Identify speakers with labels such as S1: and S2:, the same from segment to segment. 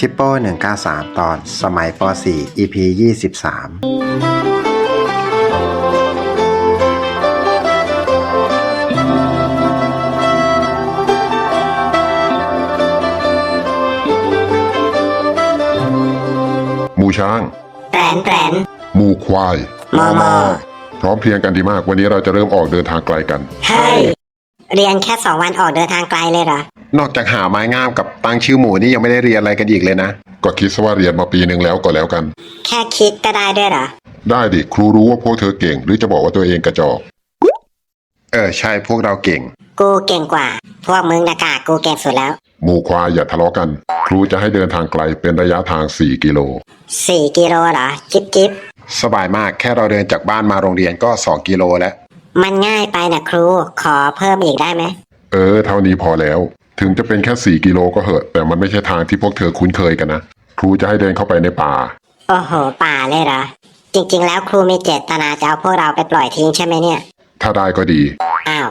S1: ชิปโป้193 ตอนสมัยป .4 EP 23
S2: หมูช้าง
S3: แปรนแปรน
S2: หมูควาย
S3: มอมอ
S2: พร้อมเพรียงกันดีมาก วันนี้เราจะเริ่มออกเดินทางไกลกัน
S3: เฮ้ยเรียนแค่สองวันออกเดินทางไกลเลยเหรอ
S1: นอกจากหาไม้งามกับตั้งชื่อหมูนี่ยังไม่ได้เรียนอะไรกันอีกเลยนะ
S2: ก็คิดซะว่าเรียนมาปีหนึ่งแล้วก็แล้วกัน
S3: แค่คิดก็ได้ด้วยเหรอ
S2: ได้ดิครูรู้ว่าพวกเธอเก่ง หรือจะบอกว่าตัวเองกระจอก
S1: เออใช่พวกเราเก่ง
S3: กูเก่งกว่า พวกมึงนากากูเก่งสุดแล้ว
S2: หมูควายอย่าทะเลาะกัน ครูจะให้เดินทางไกลเป็นระยะทาง 4 กิโล
S3: สี่กิโลเหรอจิ๊บจิ๊บ
S1: สบายมากแค่เราเดินจากบ้านมาโรงเรียนก็ 2 กิโลแล้ว
S3: มันง่ายไปนะครู ขอเพิ่มอีกได้ไหม
S2: เออ เท่านี้พอแล้ว ถึงจะเป็นแค่4กิโลก็เหอะ แต่มันไม่ใช่ทางที่พวกเธอคุ้นเคยกันนะ ครูจะให้เดินเข้าไปในป่า
S3: โอ้โห ป่าเลยเหรอ จริง ๆ แล้วครูมีเจตนาจะเอาพวกเราไปปล่อยทิ้งใช่ไหมเนี่ย
S2: ถ้าได้ก็ดี
S3: อ้าว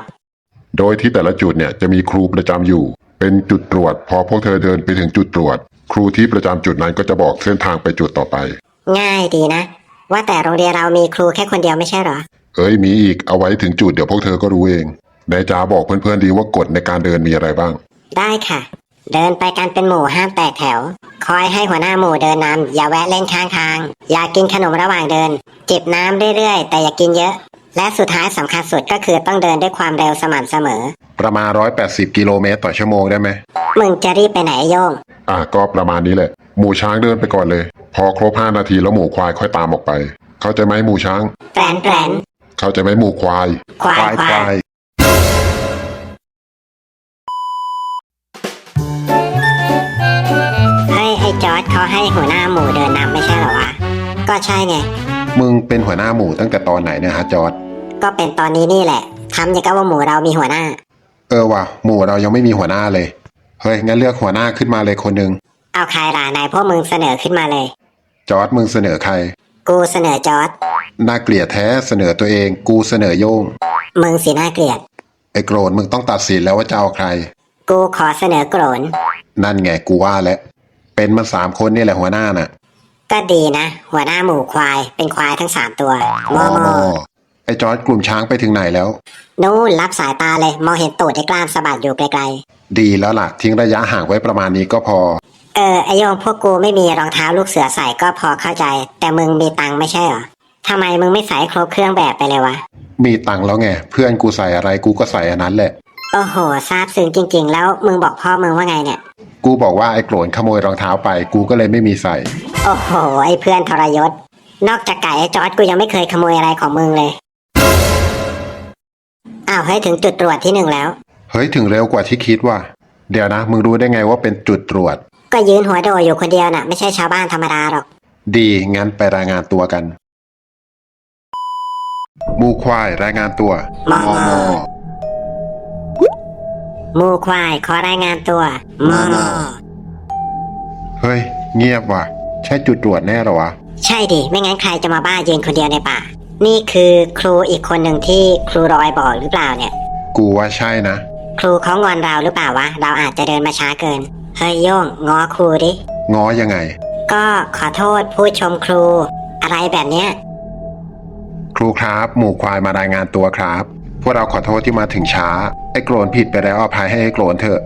S2: โดยที่แต่ละจุดเนี่ยจะมีครูประจำอยู่ เป็นจุดตรวจ พอพวกเธอเดินไปถึงจุดตรวจ ครูที่ประจำจุดนั้นก็จะบอกเส้นทางไปจุดต่อไป
S3: ง่ายดีนะ ว่าแต่โรงเรียนเรามีครูแค่คนเดียวไม่ใช่เหรอ
S2: เอ้ยมีอีกเอาไว้ถึงจุดเดี๋ยวพวกเธอก็รู้เองนายจาบอกเพื่อนๆดีว่ากฎในการเดินมีอะไรบ้าง
S3: ได้ค่ะ เดินไปกันเป็นหมู่ห้ามแตกแถว คอยให้หัวหน้าหมู่เดินนำอย่าแวะเล่นข้างทาง อย่ากินขนมระหว่างเดิน จิบน้ำเรื่อยๆ แต่อย่ากินเยอะ และสุดท้ายสำคัญสุดก็คือต้องเดินด้วยความเร็วสม่ำเสมอ
S1: ประมาณ 180 กิโลเมตรต่อชั่วโมงได้ไหม
S3: มึงจะรีบไปไหนโยง
S2: อะก็ประมาณนี้แหละ หมูช้างเดินไปก่อนเลย พอครบห้านาทีแล้วหมูควายค่อยตามออกไป เข้าใจไหมหมูช้าง
S3: แปรนแปรน
S2: เข้าใจไหมหมูควาย
S3: ควายควาย เขาให้หัวหน้าหมู่เดินนำไม่ใช่เหรอวะ ก็ใช่ไง
S1: มึงเป็นหัวหน้าหมูตั้งแต่ตอนไหนเนี่ยฮะจอร์ด
S3: ก็เป็นตอนนี้นี่แหละทำอย่างกับว่าหมู่เรามีหัวหน้า
S1: เออว่ะหมูเรายังไม่มีหัวหน้าเลย เฮ้ยงั้นเลือกหัวหน้าขึ้นมาเลยคนหนึ่ง
S3: เอาใครล่ะนายพวกมึงเสนอขึ้นมาเลย
S1: จอร์ดมึงเสนอใคร
S3: กูเสนอจอร์ด
S1: น่าเกลียดแท้เสนอตัวเอง กูเสนอโยง
S3: มึงสิน่าเกลียด
S1: ไอ้โกรนมึงต้องตัดสินแล้วว่าจะเอาใคร
S3: กูขอเสนอโกรน
S1: นั่นไงกูว่าแล้ว เป็นมาสามคนนี่แหละหัวหน้าน่ะ
S3: ก็ดีนะ หัวหน้าหมู่ควายเป็นควายทั้งสามตัวมอมอ
S1: ไอ้จอร์ดกลุ่มช้างไปถึงไหนแล้ว
S3: นู่นรับสายตาเลย มองเห็นตูดไอ้กล้ามสะบัดอยู่ไกล
S1: ดีแล้วล่ะ ทิ้งระยะห่างไว้ประมาณนี้ก็พอ
S3: ๆเออไอโยงพวกกูไม่มีรองเท้าลูกเสือใส่ก็พอเข้าใจ แต่มึงมีตังค์ไม่ใช่เหรอทำไมมึงไม่ใส่ครบเครื่องแบบไปเลยวะ
S1: มีตังค์แล้วไง เพื่อนกูใส่อะไรกูก็ใส่อันนั้นแหละ
S3: โอ้โหซาบซึ้งจริง ๆ แล้วมึงบอกพ่อมึงว่าไงเนี่ย
S1: กูบอกว่าไอ้โกรนขโมยรองเท้าไป กูก็เลยไม่มีใส่
S3: โอ้โห ไอเพื่อนทรยศ นอกจากไก่ไอจอร์ดกูยังไม่เคยขโมยอะไรของมึงเลย อ้าวเฮ้ยถึงจุดตรวจที่หนึ่งแล้ว
S1: เฮ้ยถึงเร็วกว่าที่คิดว่ะ เดี๋ยวนะ มึงรู้ได้ไงว่าเป็นจุดตรวจ
S3: ก็ยืนหัวโดอยู่คนเดียวน่ะ ไม่ใช่ชาวบ้านธรรมดาหรอก
S1: ดีงั้นไปรายงานตัวกันหมูควายรายงานตัว
S3: มอมอห มูควายขอรายงานตัวมอมอ
S1: เฮ้ย เงียบว่ะ ใช่จุดตรวจแน่เหรอวะ
S3: ใช่ดิ ไม่งั้นใครจะมาบ้ายืนคนเดียวในป่า นี่คือครูอีกคนหนึ่งที่ครูรอยบอกหรือเปล่าเนี่ย
S1: กูว่าใช่นะ
S3: ครูเขางอนเราหรือเปล่าวะ เราอาจจะเดินมาช้าเกิน เฮ้ยโย่งงอครูดิ
S1: ง้อยังไง
S3: ก็ขอโทษผู้ชมครู อะไรแบบเนี้ย
S1: ครูครับ หมูควายมารายงานตัวครับพ วกเราขอโทษที่มาถึงช้า ไอ้โกรนผิดไปแล้วอภัยให้ไอ้โกรนเถอะ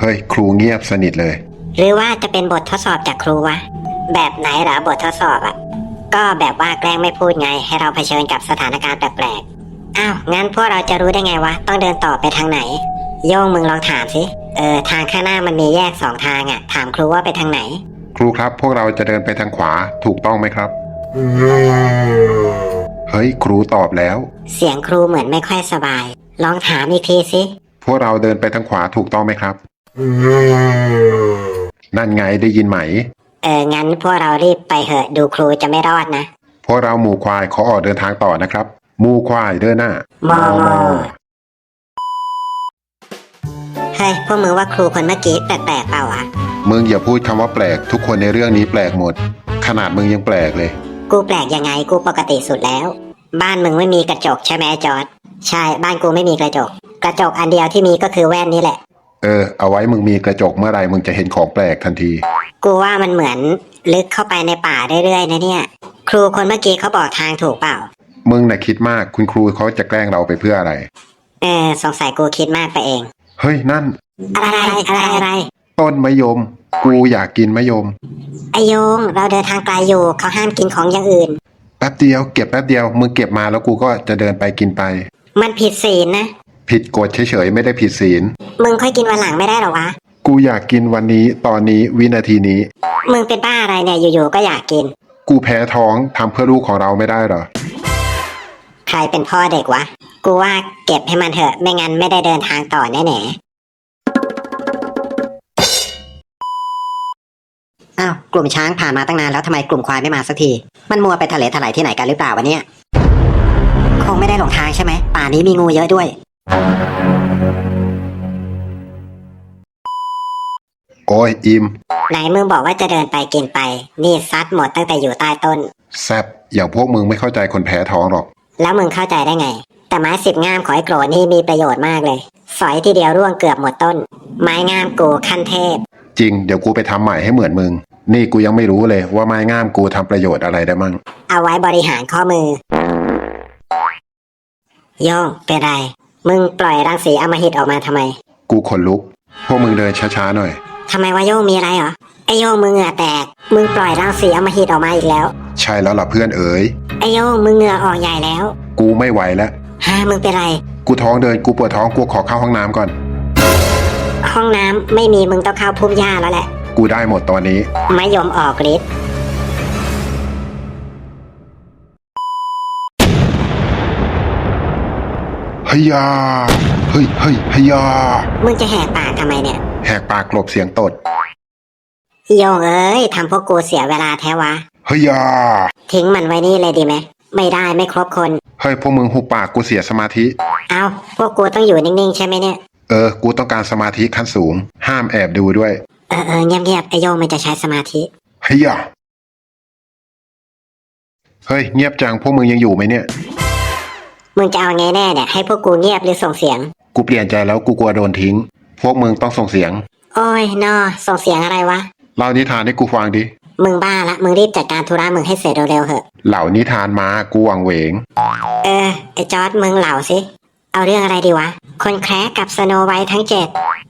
S1: เฮ้ย ครูเงียบสนิทเลย
S3: หรือว่าจะเป็นบททดสอบจากครูวะ แบบไหนเหรอบททดสอบอะก็แบบว่าแกล้งไม่พูดไง ให้เราเผชิญกับสถานการณ์แปลกๆ อ้าว งั้นพวกเราจะรู้ได้ไงวะ ต้องเดินต่อไปทางไหน โย่งมึงลองถามสิ เออ ทางข้างหน้ามันมีแยกสองทางอะถามครูว่าไปทางไหน
S1: ครูครับ พวกเราจะเดินไปทางขวาถูกต้องไหมครับ เฮ้ยครูตอบแล้ว
S3: เสียงครูเหมือนไม่ค่อยสบาย ลองถามอีกทีสิ
S1: พวกเราเดินไปทางขวาถูกต้องไหมครับ นั่นไงได้ยินไหม
S3: เออ งั้นพวกเรารีบไปเหอะดูครูจะไม่รอดนะ
S1: พวกเราหมูควายขอออกเดินทางต่อนะครับ หมูควายเดินหน้า ม
S3: อมอเฮ้ย พวกมึงว่าครูคนเมื่อกี้แปลกๆเปล่าวะ
S1: มึงอย่าพูดคำว่าแปลก ทุกคนในเรื่องนี้แปลกหมด ขนาดมึงยังแปลกเลย
S3: กูแปลกยังไงกูปกติสุดแล้ว บ้านมึงไม่มีกระจกใช่ไหมจอร์ดใช่บ้านกูไม่มีกระจก กระจกอันเดียวที่มีก็คือแว่นนี่แหละ
S1: เออ เอาไว้มึงมีกระจกเมื่อไหรมึงจะเห็นของแปลกทันที
S3: กูว่ามันเหมือนลึกเข้าไปในป่าเรื่อยๆนะเนี่ย ครูคนเมื่อกี้เขาบอกทางถูกเปล่า
S1: มึงน่ะคิดมากคุณครูเขาจะแกล้งเราไปเพื่ออะไร
S3: เออสงสัยกูคิดมากไปเอง
S1: เฮ้ยนั่น
S3: อะไรอะไรอะไร
S1: ต้นมะยม กูอยากกินมะยม
S3: ไอโยงเราเดินทางไกลอยู่เขาห้ามกินของอย่างอื่น
S1: แป๊บเดียวเก็บแป๊บเดียวมึงเก็บมาแล้วกูก็จะเดินไปกินไป
S3: มันผิดศีลนะ
S1: ผิดกฎเฉยๆไม่ได้ผิดศีล
S3: มึงค่อยกินวันหลังไม่ได้หรอวะ
S1: กูอยากกินวันนี้ตอนนี้วินาทีนี้
S3: มึงเป็นบ้าอะไรเนี่ยอยู่ๆก็อยากกิน
S1: กูแพ้ท้องทำเพื่อลูกของเราไม่ได้เหรอ
S3: ใครเป็นพ่อเด็กวะ กูว่าเก็บให้มันเถอะไม่งั้นไม่ได้เดินทางต่อแน่ อ้าวกลุ่มช้างผ่านมาตั้งนานแล้วทำไมกลุ่มควายไม่มาสักที มันมัวไปทะเลถลายที่ไหนกันหรือเปล่าวะเนี่ย คงไม่ได้หลงทางใช่ไหม ป่านี้มีงูเยอะด้วย
S1: โอ้ยอิม
S3: ไหนมึงบอกว่าจะเดินไปกินไป นี่ซัดหมดตั้งแต่อยู่ใต้ต้น
S1: แซบอย่างพวกมึงไม่เข้าใจคนแพ้ท้องหรอก
S3: แล้วมึงเข้าใจได้ไง แต่ไม้สิบง่ามของไอ้โกรธนี่มีประโยชน์มากเลย สอยทีเดียวร่วงเกือบหมดต้น ไม้งามกูขั้นเทพ
S1: จริง เดี๋ยวกูไปทำใหม่ให้เหมือนมึง นี่กูยังไม่รู้เลยว่าไม้งามกูทำประโยชน์อะไรได้มั่ง
S3: เอาไว้บริหารข้อมือ โย่งเป็นไร มึงปล่อยรังสีอำมหิตออกมาทำไม
S1: กูขนลุก พวกมึงเดินช้าๆหน่อย
S3: ทำไมวะโย่งมีอะไรเหรอ ไอโย่งมึงเหงื่อแตก มึงปล่อยรังสีอำมหิตออกมาอีกแล้ว
S1: ใช่แล้วล่ะเพื่อนเอ๋ย
S3: ไอโย่งมึงเหงื่อออกใหญ่แล้ว
S1: กูไม่ไหวแล้ว
S3: ฮะมึงเป็นไร
S1: กูท้องเดินกูปวดท้องกูขอเข้าห้องน้ำก่อน
S3: ห้องน้ำไม่มีมึงต้องเข้าพุ่มหญ้าแล้วแหละ
S1: กูได้หมดตอนนี้
S3: ไม่ยอมออกฤทธิ์
S1: ฮยา เฮ้ยเฮ้ยฮยา
S3: มึงจะแหกปากทำไมเนี่ย
S1: แหกปากกลบเสียงตด
S3: โยงเอ้ยทำพวกกูเสียเวลาแท้วะ
S1: ฮยา
S3: ทิ้งมันไว้นี่เลยดีไหมไม่ได้ไม่ครบคน
S1: เฮ้ยพวกมึงหุบปากกูเสียสมาธิ
S3: เอาพวกกูต้องอยู่นิ่งๆ ใช่ไหมเนี่ย
S1: เออ กูต้องการสมาธิขั้นสูง ห้ามแอบดูด้วย
S3: เออเออเงียบๆไอโยงมันจะใช้สมาธิ
S1: ฮยาเฮ้ยเงียบจังพวกมึงยังอยู่ไหมเนี่ย
S3: มึงจะเอาไงแน่เนี่ยให้พวกกูเงียบหรือส่งเสียง
S1: กูเปลี่ยนใจแล้วกูกลัวโดนทิ้ง พวกมึงต้องส่งเสียง
S3: โอ้ยนอส่งเสียงอะไรวะ
S1: เล่านิทานให้กูฟังดิ
S3: มึงบ้าละ มึงรีบจัดการธุระมึงให้เสร็จเร็วๆเถอะ
S1: เหล่านิทานมากูวังเหวง
S3: เออไอจอร์ดมึงเหล่าสิ เอาเรื่องอะไรดีวะ คนแคร์กับสโนไวท์ทั้งเจ็ด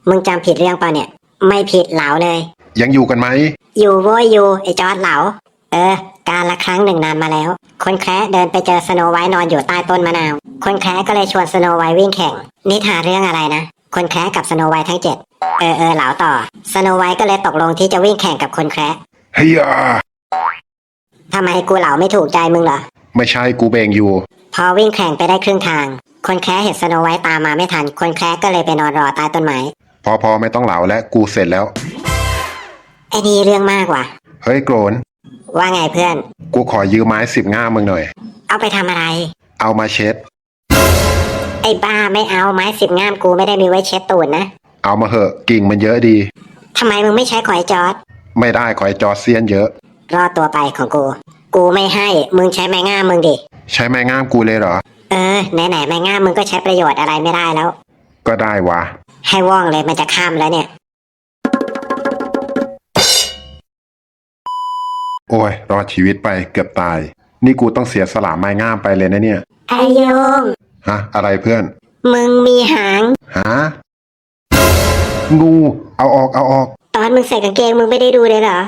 S3: มึงจำผิดเรื่องเปล่าเนี่ย ไม่ผิดเหลาเลย
S1: ยังอยู่กันไหม
S3: อยู่โว้ยอยู่ไอจอร์ดเหลา เออ การละครั้งหนึ่งนานมาแล้ว คนแคร์เดินไปเจอสโนไวท์นอนอยู่ใต้ต้นมะนาว คนแคร์ก็เลยชวนสโนไวท์วิ่งแข่ง นิทานเรื่องอะไรนะ คนแคร์กับสโนไวท์ทั้งเจ็ดเออเออเหลาต่อ สโนไวท์ก็เลยตกลงที่จะวิ่งแข่งกับคนแคร์
S1: เฮีย
S3: ทำไมกูเหลาไม่ถูกใจมึงเหรอ
S1: ไม่ใช่กูเบงอยู่
S3: พอวิ่งแข่งไปได้ครึ่งทาง คนแคร์เห็นสโนไวท์ตามมาไม่ทัน คนแคร์ก็เลยไปนอนรอใต้ต้นไม้
S1: พอพอไม่ต้องเหลาแล้วกูเสร็จแล้ว
S3: ไอ้นี่เรื่องมากว่ะ
S1: เฮ้ยโกรน
S3: ว่าไงเพื่อน
S1: กูขอยืมไม้สิบง่ามมึงหน่อย
S3: เอาไปทำอะไร
S1: เอามาเช็ด
S3: ไอ้บ้าไม่เอาไม้สิบง่ามกูไม่ได้มีไว้เช็ดตูดนะ
S1: เอามาเหอะกิ่งมันเยอะดี
S3: ทำไมมึงไม่ใช้ขอยจอร์ด
S1: ไม่ได้ขอให้จอเซียนเยอะ
S3: รอดตัวไปของกู กูไม่ให้ มึงใช้ไม้ง่ามมึงดิ
S1: ใช้ไม้ง่ามกูเลยเหรอ
S3: เออ ไหนๆไม้ง่ามมึงก็ใช้ประโยชน์อะไรไม่ได้แล้ว
S1: ก็ได้วะ
S3: ให้ว่องเลยมันจะข้ามแล้วเนี่ย
S1: โอ้ย รอดชีวิตไปเกือบตาย นี่กูต้องเสียสละไม้ง่ามไปเลยนะเนี่ย
S3: ไอโยง
S1: ฮะ อะไรเพื่อน
S3: มึงมีหาง
S1: ฮะงู เอาออก เอาออก
S3: ตอนมึงใส่กางเกงมึงไม่ได้ดูเลยเหรอ